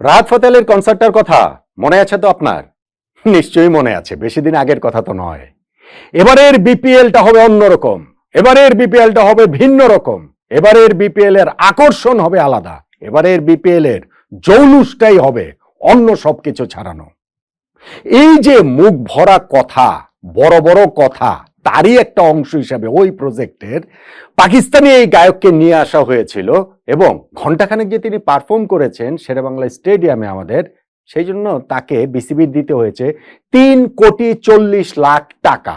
রাহাত ফতেলের কনসার্টটার কথা মনে আছে তো আপনার? নিশ্চয়ই মনে আছে, বেশি দিন আগের কথা তো নয়। এবারের বিপিএলটা হবে অন্যরকম, এবারের বিপিএলটা হবে ভিন্ন রকম, এবারের বিপিএল এর আকর্ষণ হবে আলাদা, এবারের বিপিএল এর জৌলুসটাই হবে অন্য সবকিছু ছাড়ানো। এই যে মুখ ভরা কথা, বড় বড় কথা তারই একটা অংশ হিসাবে ওই প্রজেক্টের পাকিস্তানি এই গায়ককে নিয়ে আসা হয়েছিল এবং ঘণ্টাখানেক যে তিনি পারফর্ম করেছেন শেরেবাংলা স্টেডিয়ামে আমাদের, সেই জন্য তাকে বিসিবির দিতে হয়েছে তিন কোটি চল্লিশ লাখ টাকা।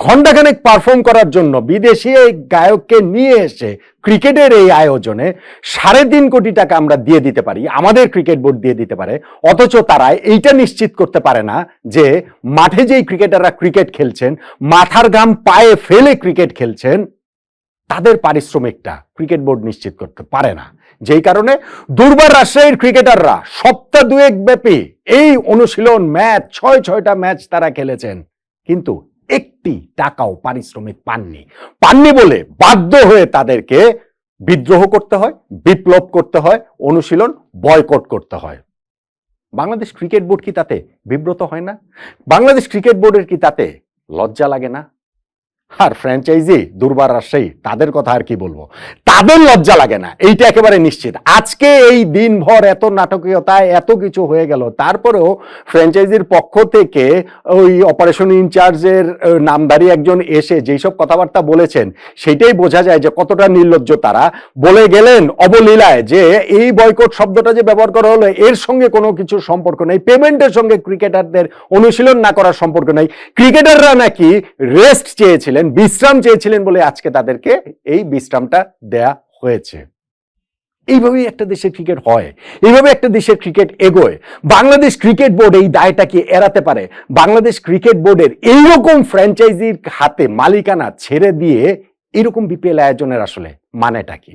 ঘণ্টাখানেক পারফর্ম করার জন্য বিদেশি এই গায়ককে নিয়ে এসে ক্রিকেটের এই আয়োজনে সাড়ে তিন কোটি টাকা আমরা দিয়ে দিতে পারি, আমাদের ক্রিকেট বোর্ড দিয়ে দিতে পারে। অথচ তারা এইটা নিশ্চিত করতে পারে না যে মাঠে যেই ক্রিকেটাররা ক্রিকেট খেলছেন, মাথার ঘাম পায়ে ফেলে ক্রিকেট খেলছেন, তাদের পারিশ্রমিকটা ক্রিকেট বোর্ড নিশ্চিত করতে পারে না। যেই কারণে দুর্বার রাজশাহীর ক্রিকেটাররা সপ্তাহ দুয়েক ব্যাপী এই অনুশীলন ম্যাচ, ছয়, ছয়টা ম্যাচ তারা খেলেছেন। কিন্তু একটি টাকাও পারিশ্রমিক পাননি। পাননি বলে বাধ্য হয়ে তাদেরকে বিদ্রোহ করতে হয়, বিপ্লব করতে হয়, অনুশীলন, বয়কট করতে হয়। বাংলাদেশ ক্রিকেট বোর্ড কি তাতে বিব্রত হয় না? বাংলাদেশ ক্রিকেট বোর্ডের কি তাতে লজ্জা লাগে না? আর ফ্র্যাঞ্চাইজি দুর্বার রাজশাহী, তাদের কথা আর কি বলব? তাদের লজ্জা লাগে না, এইটা একেবারে নিশ্চিত। আজকে এই দিনভর এত নাটকীয়তা এত কিছু হয়ে গেল, তারপরেও ফ্র্যাঞ্চাইজির পক্ষ থেকে ওই অপারেশন ইনচার্জের নামধারী একজন এসে যেই সব কথাবার্তা বলেছেন, সেটাই বোঝা যায় যে কতটা নির্লজ্জ তারা। বলে গেলেন অবলীলায় যে এই বয়কট শব্দটা যে ব্যবহার করা হলো, এর সঙ্গে কোনো কিছু সম্পর্ক নেই পেমেন্টের সঙ্গে ক্রিকেটারদের অনুশীলন না করার সম্পর্ক নেই। ক্রিকেটাররা নাকি রেস্ট চেয়েছিলেন বিশ্রাম চেয়েছিলেন বলে আজকে তাদেরকে এই বিশ্রামটা দেয়া হয়েছে। এইভাবেই একটা দেশের ক্রিকেট হয়, এইভাবে একটা দেশের ক্রিকেট এগোয়। বাংলাদেশ ক্রিকেট বোর্ড এই দায়টাকে এড়াতে পারে? বাংলাদেশ ক্রিকেট বোর্ডের এইরকম ফ্র্যাঞ্চাইজির হাতে মালিকানা ছেড়ে দিয়ে এরকম বিপিএল আয়োজনের আসলে মানেটা কি?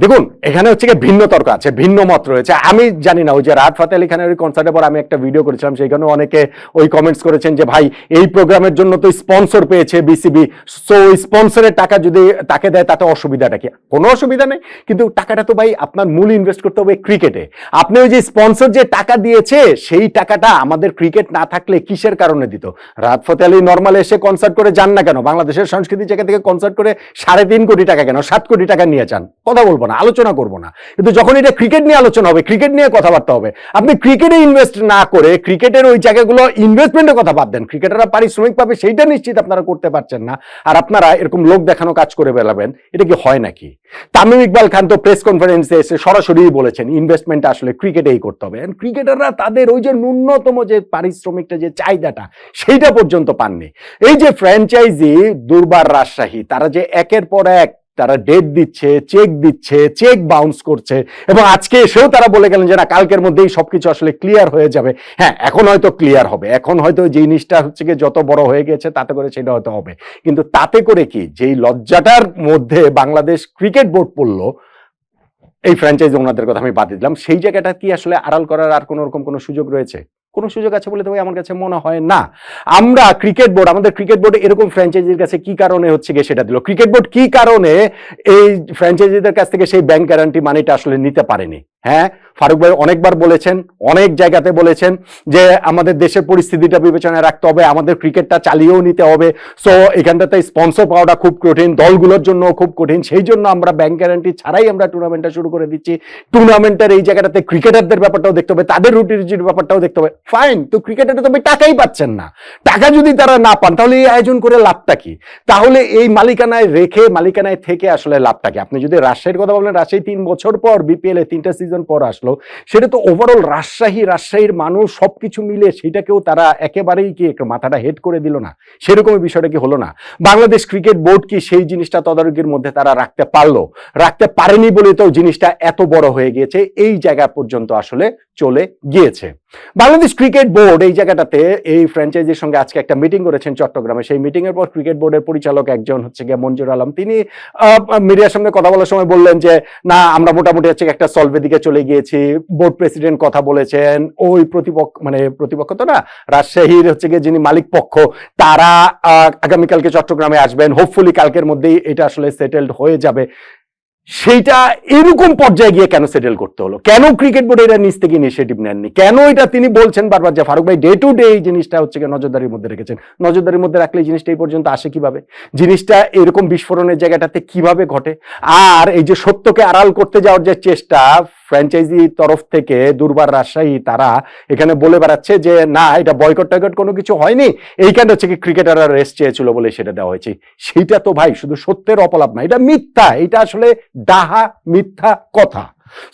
দেখুন, এখানে হচ্ছে কি ভিন্ন তর্ক আছে, ভিন্ন মত রয়েছে। আমি জানি না, ওই যে রাত ফাতে আলী খানের ওই কনসার্টের পর আমি একটা ভিডিও করেছিলাম সেইখানে অনেকে ওই কমেন্টস করেছেন যে, ভাই, এই প্রোগ্রামের জন্য তো স্পন্সর পেয়েছে বিসিবি সো স্পন্সরের টাকা যদি তাকে দেয়, তাতে অসুবিধাটা কি? কোনো অসুবিধা নেই, কিন্তু টাকাটা তো ভাই আপনার মূল ইনভেস্ট করতে হবে ক্রিকেটে আপনি ওই যে স্পন্সর যে টাকা দিয়েছে, সেই টাকাটা আমাদের ক্রিকেট না থাকলে কিসের কারণে দিত? রাত ফতে আলী নর্মাল এসে কনসার্ট করে যান না কেন? বাংলাদেশের সংস্কৃতি জায়গা থেকে কনসার্ট করে সাড়ে তিন কোটি টাকা কেন? সাত কোটি টাকা নিয়ে যান। কথা বলব। না, আলোচনা করব না। কিন্তু যখন এটা ক্রিকেট নিয়ে আলোচনা হবে ক্রিকেট নিয়ে কথাবার্তা হবে, আপনি ক্রিকেটে ইনভেস্ট না করে ক্রিকেটের ওই জায়গাগুলো ইনভেস্টমেন্টের কথা বাদ দেন। ক্রিকেটাররা পারিশ্রমিক পাবে, সেইটা নিশ্চিত আপনারা করতে পারছেন না। আর আপনারা এরকম লোক দেখানো কাজ করে বেলাবেন এটা কি হয় নাকি? তামিম ইকবাল খান তো প্রেস কনফারেন্সে এসে সরাসরি বলেছেন ইনভেস্টমেন্ট আসলে ক্রিকেটেই করতে হবে। ক্রিকেটাররা তাদের ওই যে ন্যূনতম যে পারিশ্রমিকটা, যে চাহিদাটা, সেইটা পর্যন্ত পাননি। এই যে ফ্র্যাঞ্চাইজি দুর্বার রাজশাহী, তারা যে একের পর এক তারা ডেট দিচ্ছে চেক দিচ্ছে চেক বাউন্স করছে এবং আজকে এসেও তারা বলে গেলেন যে না, কালকের মধ্যেই সবকিছু আসলে ক্লিয়ার হয়ে যাবে। হ্যাঁ এখন হয়তো ক্লিয়ার হবে। এখন হয়তো জিনিসটা হচ্ছে কি যত বড় হয়ে গেছে, তাতে করে সেটা হয়তো হবে। কিন্তু তাতে করে কি, যেই লজ্জাটার মধ্যে বাংলাদেশ ক্রিকেট বোর্ড পড়ল, এই ফ্র্যাঞ্চাইজি ওনাদের কথা আমি বাদ দিলাম, সেই জায়গাটা কি আসলে আড়াল করার আর কোনো রকম কোনো সুযোগ রয়েছে? কোনো সুযোগ আছে বলে তো আমার কাছে মনে হয় না। আমরা ক্রিকেট বোর্ড আমাদের ক্রিকেট বোর্ড এরকম ফ্র্যাঞ্চাইজির কাছে কি কারণে হচ্ছে গিয়ে সেটা দিল? ক্রিকেট বোর্ড কি কারণে এই ফ্র্যাঞ্চাইজিদের কাছ থেকে সেই ব্যাংক গ্যারান্টি মানিটা আসলে নিতে পারেনি? হ্যাঁ? ফারুক ভাই অনেকবার বলেছেন, অনেক জায়গাতে বলেছেন যে আমাদের দেশের পরিস্থিতিটা বিবেচনায় রাখতে হবে, আমাদের ক্রিকেটটা চালিয়েও নিতে হবে। সো এখানটাতে স্পন্সর পাওয়াটা খুব কঠিন, দলগুলোর জন্য খুব কঠিন। সেই জন্য আমরা ব্যাংক গ্যারান্টি ছাড়াই আমরা টুর্নামেন্টটা শুরু করে দিচ্ছি। টুর্নামেন্টের এই জায়গাটাতে ক্রিকেটারদের ব্যাপারটাও দেখতে হবে, তাদের রুটি রুজির ব্যাপারটাও দেখতে হবে। ফাইন তো ক্রিকেটারে তবে টাকাই পাচ্ছেন না। টাকা যদি তারা না পান, তাহলে এই আয়োজন করে লাভটা কি? তাহলে এই মালিকানায় রেখে, মালিকানায় থেকে আসলে লাভটা কি? আপনি যদি রাজশাহীর কথা বলেন, রাজশাহী তিন বছর পর বিপিএল এ তিনটা সিজন পর আসলো সেটা তো ওভারঅল রাজশাহী, রাজশাহীর মানুষ সব কিছু মিলে সেটাকেও তারা একেবারেই কি মাথাটা হেড করে দিল না? সেরকমই বিষয়টা কি হলো না? বাংলাদেশ ক্রিকেট বোর্ড কি সেই জিনিসটা তদারকির মধ্যে তারা রাখতে পারল? রাখতে পারেনি বলে তো জিনিসটা এত বড় হয়ে গিয়েছে, এই জায়গা পর্যন্ত আসলে চলে গিয়েছে। বাংলাদেশ ক্রিকেট বোর্ড এই জায়গাটাতে এই ফ্র্যাঞ্চাইজির সঙ্গে আজকে একটা মিটিং করেছেন চট্টগ্রামে। সেই মিটিং এর পর ক্রিকেট বোর্ডের পরিচালক একজন হচ্ছে গিয়ে মঞ্জুর আলম। তিনি মিডিয়ার সঙ্গে কথা বলার সময় বললেন যে, না, আমরা মোটামুটি হচ্ছে একটা সলভের দিকে চলে গিয়েছি। বোর্ড প্রেসিডেন্ট কথা বলেছেন। ওই প্রতিপক্ষ মানে প্রতিপক্ষ তো না, রাজশাহীর হচ্ছে গিয়ে যিনি মালিক পক্ষ, তারা আগামীকালকে চট্টগ্রামে আসবেন। হোপফুলি কালকের মধ্যেই এটা আসলে সেটেলড হয়ে যাবে। সেইটা এরকম পর্যায়ে গিয়ে কেন সেটেল করতে হলো? কেন ক্রিকেট বোর্ড এটা নিজ থেকে ইনিশিয়েটিভ নেননি? কেন এটা তিনি বলছেন বারবার যে ফারুক ভাই ডে টু ডে এই জিনিসটা হচ্ছে নজরদারির মধ্যে রেখেছেন। নজরদারির মধ্যে রাখলে এই জিনিসটা এই পর্যন্ত আসে কীভাবে? জিনিসটা এরকম বিস্ফোরণের জায়গাটাতে কীভাবে ঘটে? আর এই যে সত্যকে আড়াল করতে যাওয়ার যে চেষ্টা ফ্র্যাঞ্চাইজি তরফ থেকে দুর্বার রাজশাহী তারা এখানে বলে বেড়াচ্ছে যে, না, এটা বয়কট টয়কট কোনো কিছু হয়নি। এইখানে হচ্ছে কি ক্রিকেটাররা রেস্ট চেয়েছিল বলে সেটা দেওয়া হয়েছে। সেইটা তো ভাই, শুধু সত্যের অপলাপ না, এটা মিথ্যা, এটা আসলে ডাহা, মিথ্যা কথা।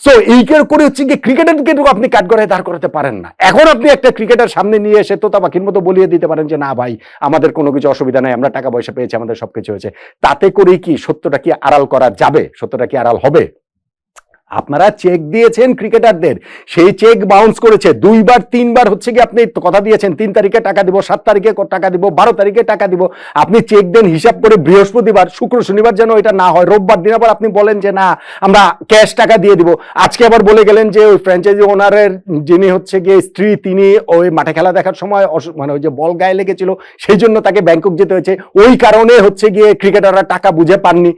সো এই করে হচ্ছে কি ক্রিকেটারকে তো আপনি কাঠগড়ায় দাঁড় করাতে পারেন না। এখন আপনি একটা ক্রিকেটার সামনে নিয়ে এসে তোতা পাখির মতো বলিয়ে দিতে পারেন যে, না ভাই, আমাদের কোনো কিছু অসুবিধা নাই, আমরা টাকা পয়সা পেয়েছি, আমাদের সবকিছু হয়েছে। তাতে করে কি সত্যটা কি আড়াল করা যাবে? সত্যটা কি আড়াল হবে? আপনারা চেক দিয়েছেন ক্রিকেটারদের সেই চেক বাউন্স করেছে। দুইবার, তিনবার হচ্ছে কি আপনি কথা দিয়েছেন, তিন তারিখে টাকা দিব, সাত তারিখে টাকা দিব, বারো তারিখে টাকা দিব। আপনি চেক দেন হিসাব করে বৃহস্পতিবার, শুক্র, শনিবার যেন এটা না হয়। রোববার দিন আবার আপনি বলেন যে, না, আমরা ক্যাশ টাকা দিয়ে দিব। আজকে আবার বলে গেলেন যে, ওই ফ্র্যাঞ্চাইজি ওনারের যিনি হচ্ছে গিয়ে স্ত্রী, তিনি ওই মাঠে খেলা দেখার সময় মানে ওই যে বল গায়ে লেগেছিল, সেই জন্য তাকে ব্যাংকক যেতে হয়েছে। ওই কারণে হচ্ছে গিয়ে ক্রিকেটাররা টাকা বুঝে পাননি।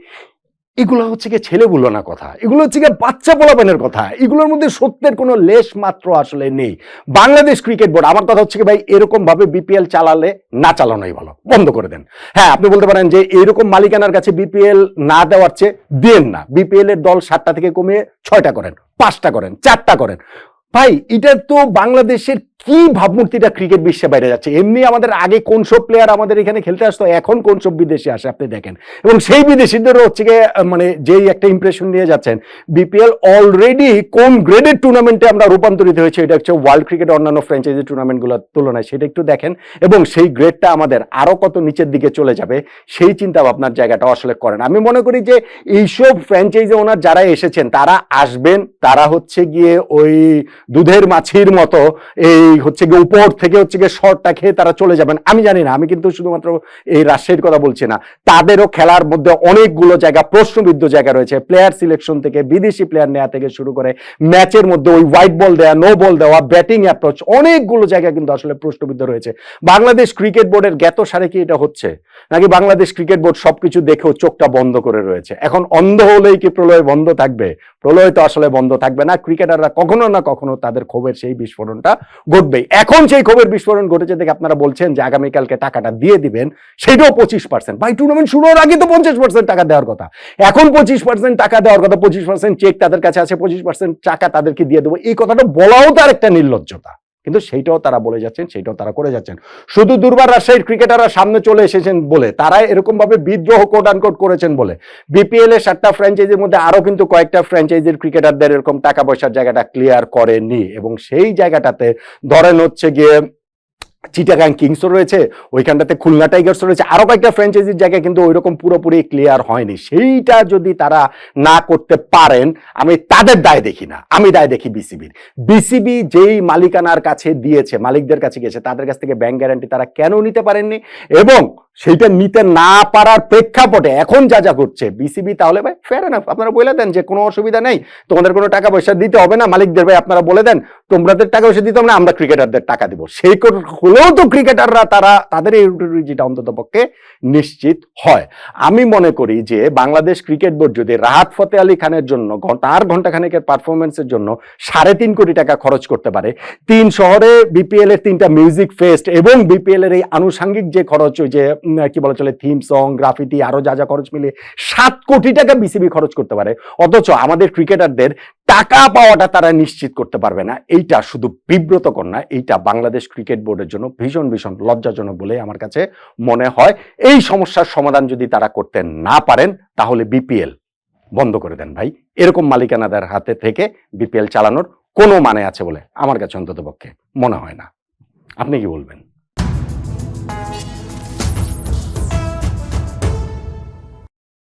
এগুলো হচ্ছে গিয়ে ছেলে বলো না কথা। এগুলো হচ্ছে গিয়ে বাচ্চা পোলাপানের কথা। এগুলোর মধ্যে সত্যের কোনো লেশ মাত্র আসলে নেই। বাংলাদেশ ক্রিকেট বোর্ড, আমার কথা হচ্ছে কি ভাই এরকম ভাবে বিপিএল চালালে না চালানোই ভালো। বন্ধ করে দেন। হ্যাঁ আপনি বলতে পারেন যে এরকম মালিকানার কাছে বিপিএল না দেওয়ার চেয়ে দেন না। বিপিএল এর দল সাতটা থেকে কমিয়ে ছয়টা করেন, পাঁচটা করেন, চারটা করেন। ভাই, এটা তো বাংলাদেশের কি ভাবমূর্তিটা ক্রিকেট বিশ্বে বাইরে যাচ্ছে? এমনি আমাদের আগে কোন সব প্লেয়ার আমাদের এখানে খেলতে আসতো, এখন কোন সব বিদেশি আসে আপনি দেখেন। এবং সেই বিদেশিদেরও হচ্ছে গিয়ে মানে যেই একটা ইমপ্রেশন নিয়ে যাচ্ছেন বিপিএল অলরেডি কোন গ্রেডের টুর্নামেন্টে আমরা রূপান্তরিত হয়েছে, এটা হচ্ছে ওয়ার্ল্ড ক্রিকেট অন্যান্য ফ্র্যাঞ্চাইজি টুর্নামেন্টগুলোর তুলনায়, সেটা একটু দেখেন। এবং সেই গ্রেডটা আমাদের আরও কত নিচের দিকে চলে যাবে, সেই চিন্তা ভাবনার জায়গাটা আসলে করেন। আমি মনে করি যে এইসব ফ্র্যাঞ্চাইজি ওনার যারা এসেছেন, তারা আসবেন, তারা হচ্ছে গিয়ে ওই দুধের মাছির মতো এই হচ্ছে গিয়ে উপর থেকে হচ্ছে গিয়ে শর্টটা খেয়ে তারা চলে যাবেন। আমি জানি না, আমি কিন্তু শুধুমাত্র এই রাজশাহীর কথা বলছি না। তাদেরও খেলার মধ্যে অনেকগুলো জায়গা, প্রশ্নবিদ্ধ জায়গা রয়েছে। প্লেয়ার সিলেকশন থেকে বিদেশি প্লেয়ার নেওয়া থেকে শুরু করে ম্যাচের মধ্যে ওই হোয়াইট বল দেওয়া নো বল দেওয়া ব্যাটিং অ্যাপ্রোচ অনেকগুলো জায়গা কিন্তু আসলে প্রশ্নবিদ্ধ রয়েছে। বাংলাদেশ ক্রিকেট বোর্ডের জ্ঞাত সারে কি এটা হচ্ছে? নাকি বাংলাদেশ ক্রিকেট বোর্ড সবকিছু দেখেও চোখটা বন্ধ করে রয়েছে? এখন অন্ধ হলেই কি প্রলয় বন্ধ থাকবে? প্রলয় তো আসলে বন্ধ থাকবে না। ক্রিকেটাররা কখনো না কখনো তাদের ক্ষোভের সেই বিস্ফোরণটা ঘটবেই। এখন সেই ক্ষোভের বিস্ফোরণ ঘটেছে দেখে আপনারা বলছেন যে আগামীকালকে টাকাটা দিয়ে দিবেন, সেটাও পঁচিশ পার্সেন্ট ভাই টুর্নামেন্ট শুরু হওয়ার আগে তো পঞ্চাশ পার্সেন্ট টাকা দেওয়ার কথা। এখন পঁচিশ পার্সেন্ট টাকা দেওয়ার কথা, পঁচিশ পার্সেন্ট চেক তাদের কাছে আছে, পঁচিশ পার্সেন্ট টাকা তাদেরকে দিয়ে দেবো। এই কথাটা বলাও তার একটা নির্লজ্জতা। কিন্তু সেইটাও তারা বলে যাচ্ছেন, সেইটাও তারা করে যাচ্ছেন। শুধু দুর্বার রাজশাহীর ক্রিকেটাররা সামনে চলে এসেছেন বলে তারা এরকম ভাবে বিদ্রোহ কোট আনকোট করেছেন বলে। বিপিএল এর সাতটা ফ্র্যাঞ্চাইজির মধ্যে আরও কিন্তু কয়েকটা ফ্র্যাঞ্চাইজির ক্রিকেটারদের এরকম টাকা পয়সার জায়গাটা ক্লিয়ার করেনি। এবং সেই জায়গাটাতে ধরেন হচ্ছে গিয়ে চিটাগাং কিংসও রয়েছে, ওইখানটাতে খুলনা টাইগার্সও রয়েছে। আরও কয়েকটা ফ্র্যাঞ্চাইজির জায়গায় কিন্তু ওইরকম পুরোপুরি ক্লিয়ার হয়নি। সেইটা যদি তারা না করতে পারেন, আমি তাদের দায় দেখি না। আমি দায় দেখি বিসিবির বিসিবি যেই মালিকানার কাছে দিয়েছে, মালিকদের কাছে গেছে তাদের কাছ থেকে ব্যাংক গ্যারান্টি তারা কেন নিতে পারেননি? এবং সেইটা নিতে না পারার প্রেক্ষাপটে এখন যা যা করছে বিসিবি তাহলে ভাই ফের না আপনারা বলে দেন যে কোনো অসুবিধা নেই। তোমাদের কোনো টাকা পয়সা দিতে হবে না। মালিকদের ভাই আপনারা বলে দেন তোমাদের টাকা পয়সা দিতে হবে না, আমরা ক্রিকেটারদের টাকা দিব। সেই হলেও তো ক্রিকেটাররা তারা তাদের এই রুজিটা অন্তত পক্ষে নিশ্চিত হয়। আমি মনে করি যে বাংলাদেশ ক্রিকেট বোর্ড যদি রাহাত ফতে আলী খানের জন্য তার ঘন্টাখানেকের পারফরমেন্সের জন্য সাড়ে তিন কোটি টাকা খরচ করতে পারে, তিন শহরে বিপিএল এর তিনটা মিউজিক ফেস্ট এবং বিপিএল এর এই আনুষঙ্গিক যে খরচ, ওই যে কি বলা চলে থিম সং গ্রাফিতি আরও যা যা খরচ মিলে সাত কোটি টাকা বিসিবি খরচ করতে পারে। অথচ আমাদের ক্রিকেটারদের টাকা পাওয়াটা তারা নিশ্চিত করতে পারবে না। এইটা শুধু বিব্রতকর না এইটা বাংলাদেশ ক্রিকেট বোর্ডের জন্য ভীষণ ভীষণ লজ্জাজনক বলে আমার কাছে মনে হয়। এই সমস্যার সমাধান যদি তারা করতে না পারেন, তাহলে বিপিএল বন্ধ করে দেন ভাই। এরকম মালিকানাদের হাতে থেকে বিপিএল চালানোর কোনো মানে আছে বলে আমার কাছে অন্তত পক্ষে মনে হয় না। আপনি কি বলবেন?